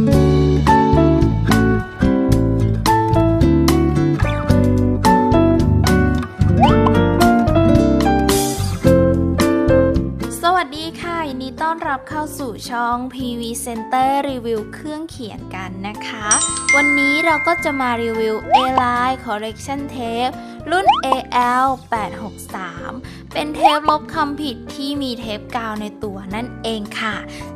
ต้อนรับเข้าสู่ช่อง PV Center รีวิวเครื่องเขียนกันนะคะ วันนี้เราก็จะมารีวิว A-Line Correction Tape รุ่น AL 863 เป็นเทปลบคำผิดที่มีเทปกาวในตัวนั่นเองค่ะ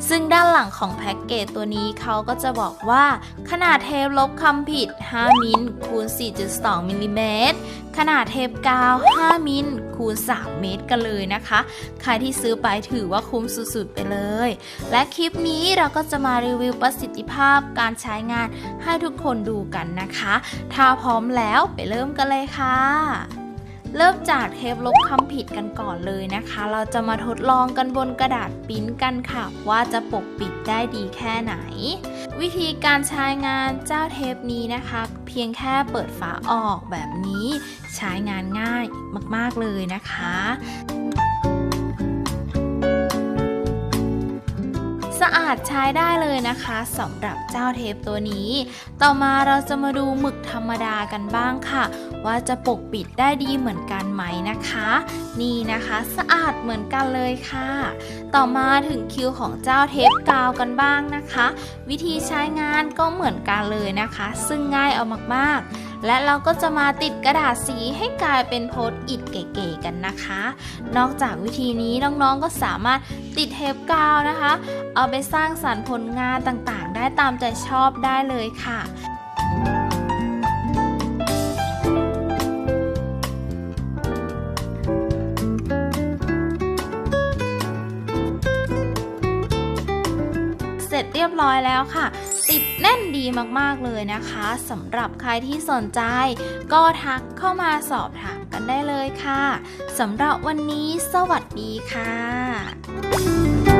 ซึ่งด้านหลังของแพ็กเกจตัวนี้เขาก็จะบอกว่า ขนาดเทปลบคำผิด 5 มิลคูณ 4.2 มิลลิเมตร ขนาดเทปกาว 5 มิลคูณ 3 เมตรกันเลยนะคะ ใครที่ซื้อไปถือว่าคุ้มสุดๆไปเลย และคลิปนี้เราก็จะมารีวิวประสิทธิภาพการใช้งานให้ทุกคนดูกันนะคะ ถ้าพร้อมแล้วไปเริ่มกันเลยค่ะ เริ่มจากเทปลบคำผิดกันก่อนเลยนะคะ เราจะมาทดลองกันบนกระดาษปิ้นกันค่ะ ว่าจะปกปิดได้ดีแค่ไหน วิธีการใช้งานเจ้าเทปนี้นะคะ เพียงแค่เปิดฝาออกแบบนี้ ใช้งานง่ายมากๆเลยนะคะ สะอาดใช้ได้เลยนะคะสำหรับเจ้าเทปตัวนี้ ต่อมาเราจะมาดูหมึกธรรมดากันบ้างค่ะ ว่าจะปกปิดได้ดีเหมือนกันไหมนะคะ นี่นะคะสะอาดเหมือนกันเลยค่ะ ต่อมาถึงคิวของเจ้าเทปกาวกันบ้างนะคะ วิธีใช้งานก็เหมือนกันเลยนะคะ ซึ่งง่ายเอามากๆ และเราก็จะมาติดกระดาษสีให้กลายเป็นโพสต์อิดเก๋ๆกันนะคะ นอกจากวิธีนี้น้องๆก็สามารถติดเทปกาวนะคะ เอาไปสร้างสรรค์ผลงานต่างๆ ได้ตามใจชอบได้เลยค่ะเสร็จเรียบร้อยแล้วค่ะ ติดแน่นดีมากๆเลยนะคะสำหรับใครที่สนใจ ก็ทักเข้ามาสอบถามกันได้เลยค่ะสำหรับวันนี้สวัสดีค่ะ